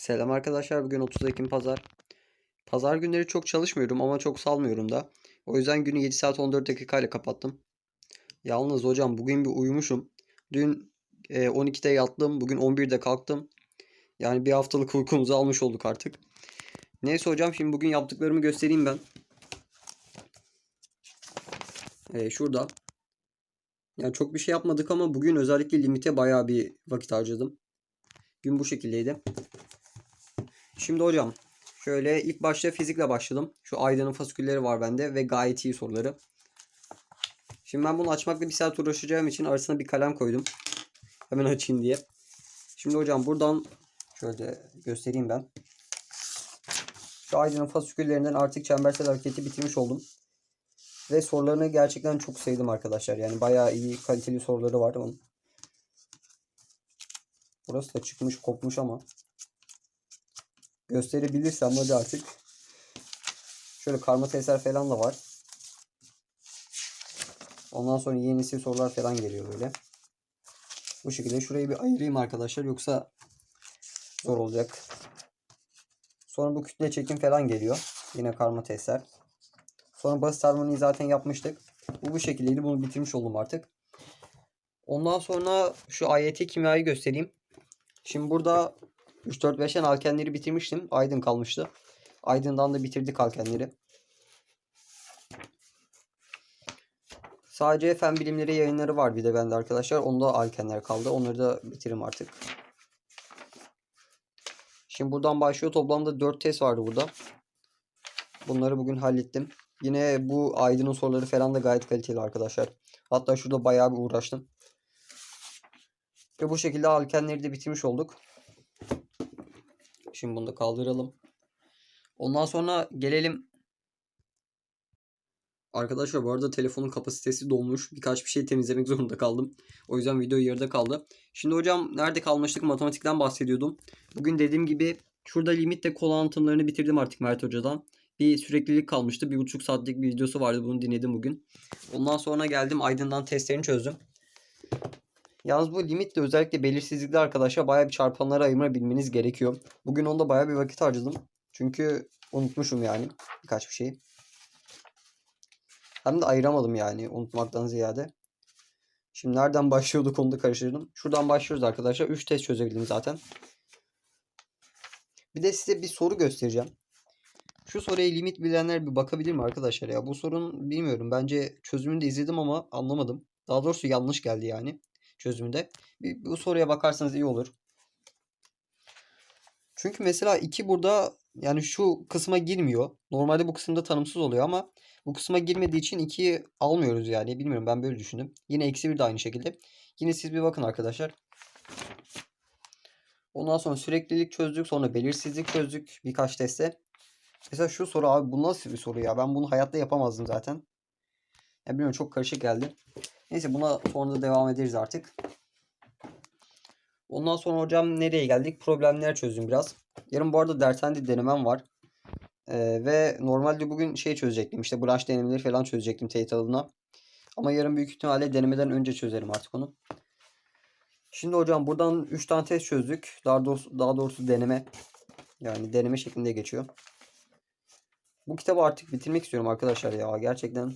Selam arkadaşlar. Bugün 30 Ekim Pazar. Pazar günleri çok çalışmıyorum ama çok salmıyorum da. O yüzden günü 7 saat 14 dakika ile kapattım. Yalnız hocam bugün bir uyumuşum. Dün e, 12'de yattım. Bugün 11'de kalktım. Yani bir haftalık uykumuzu almış olduk artık. Neyse hocam şimdi bugün yaptıklarımı göstereyim ben. E, şurada. Yani çok bir şey yapmadık ama bugün özellikle limite bayağı bir vakit harcadım. Gün bu şekildeydi. Şimdi hocam şöyle ilk başta fizikle başladım. Şu Aydın'ın fasikülleri var bende ve gayet iyi soruları. Şimdi ben bunu açmakla bir saat uğraşacağım için arasına bir kalem koydum. Hemen açayım diye. Şimdi hocam buradan şöyle göstereyim ben. Şu Aydın'ın fasiküllerinden artık çembersel hareketi bitirmiş oldum. Ve sorularını gerçekten çok sevdim arkadaşlar. Yani bayağı iyi kaliteli soruları var. Burası da çıkmış kopmuş ama gösterebilirsem hadi artık. Şöyle karma testler falan da var. Ondan sonra yeni nesil sorular falan geliyor böyle. Bu şekilde şurayı bir ayırayım arkadaşlar yoksa zor olacak. Sonra bu kütle çekim falan geliyor. Yine karma testler. Sonra basit harmoniyi zaten yapmıştık. Bu bu şekildeydi. Bunu bitirmiş oldum artık. Ondan sonra şu AYT kimyayı göstereyim. Şimdi burada 3 4 5'ten alkenleri bitirmiştim. Aydın kalmıştı. Aydın'dan da bitirdik alkenleri. Sadece fen bilimleri yayınları var bir de bende arkadaşlar. Onda alkenler kaldı. Onları da bitiririm artık. Şimdi buradan başlıyor. Toplamda 4 test vardı burada. Bunları bugün hallettim. Yine bu Aydın'ın soruları falan da gayet kaliteli arkadaşlar. Hatta şurada bayağı bir uğraştım. Ve bu şekilde alkenleri de bitirmiş olduk. Şimdi bunu da kaldıralım. Ondan sonra gelelim. Arkadaşlar bu arada telefonun kapasitesi dolmuş. Birkaç bir şey temizlemek zorunda kaldım. O yüzden video yarıda kaldı. Şimdi hocam nerede kalmıştık? Matematikten bahsediyordum. Bugün dediğim gibi şurada limitle kol anlatımlarını bitirdim artık Mert Hoca'dan. Bir süreklilik kalmıştı. Bir buçuk saatlik bir videosu vardı. Bunu dinledim bugün. Ondan sonra geldim Aydın'dan testlerini çözdüm. Yalnız bu limitle özellikle belirsizlikli arkadaşlar bayağı bir çarpanlara ayırma bilmeniz gerekiyor. Bugün onda bayağı bir vakit harcadım. Çünkü unutmuşum yani birkaç bir şey. Hem de ayıramadım yani unutmaktan ziyade. Şimdi nereden başlıyorduk onu da karıştırdım. Şuradan başlıyoruz arkadaşlar. 3 test çözebildim zaten. Bir de size bir soru göstereceğim. Şu soruya limit bilenler bir bakabilir mi arkadaşlar ya? Bu sorun bilmiyorum. Bence çözümünü de izledim ama anlamadım. Daha doğrusu yanlış geldi yani çözümünde. Bir, bu soruya bakarsanız iyi olur. Çünkü mesela 2 burada yani şu kısma girmiyor. Normalde bu kısımda tanımsız oluyor ama bu kısma girmediği için 2'yi almıyoruz yani. Bilmiyorum ben böyle düşündüm. Yine eksi 1 de aynı şekilde. Yine siz bir bakın arkadaşlar. Ondan sonra süreklilik çözdük. Sonra belirsizlik çözdük birkaç testte. Mesela şu soru abi bu nasıl bir soru ya? Ben bunu hayatta yapamazdım zaten. Ya bilmiyorum çok karışık geldi. Neyse buna sonra da devam ederiz artık. Ondan sonra hocam nereye geldik? Problemler çözdüm biraz. Yarın bu arada dershanede denemem var. Ee, ve normalde bugün şey çözecektim. İşte branş denemeleri falan çözecektim teyit adına. Ama yarın büyük ihtimalle denemeden önce çözerim artık onu. Şimdi hocam buradan 3 tane test çözdük. Daha doğrusu, daha doğrusu deneme. Yani deneme şeklinde geçiyor. Bu kitabı artık bitirmek istiyorum arkadaşlar ya. Gerçekten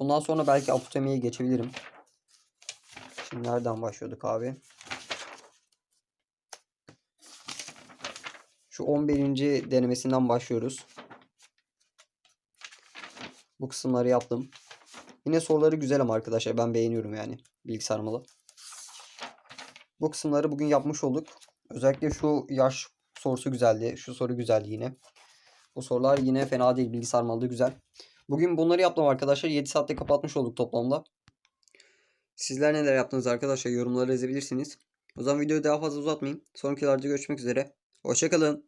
Bundan sonra belki apotemiye geçebilirim. Şimdi nereden başlıyorduk abi? Şu 11. denemesinden başlıyoruz. Bu kısımları yaptım. Yine soruları güzel ama arkadaşlar ben beğeniyorum yani bilgisayar malı. Bu kısımları bugün yapmış olduk. Özellikle şu yaş sorusu güzeldi. Şu soru güzeldi yine. Bu sorular yine fena değil. Bilgisayar malı da güzel. Bugün bunları yaptım arkadaşlar. 7 saatte kapatmış olduk toplamda. Sizler neler yaptınız arkadaşlar? Yorumlara yazabilirsiniz. O zaman videoyu daha fazla uzatmayayım. Sonraki videolarda görüşmek üzere. Hoşçakalın.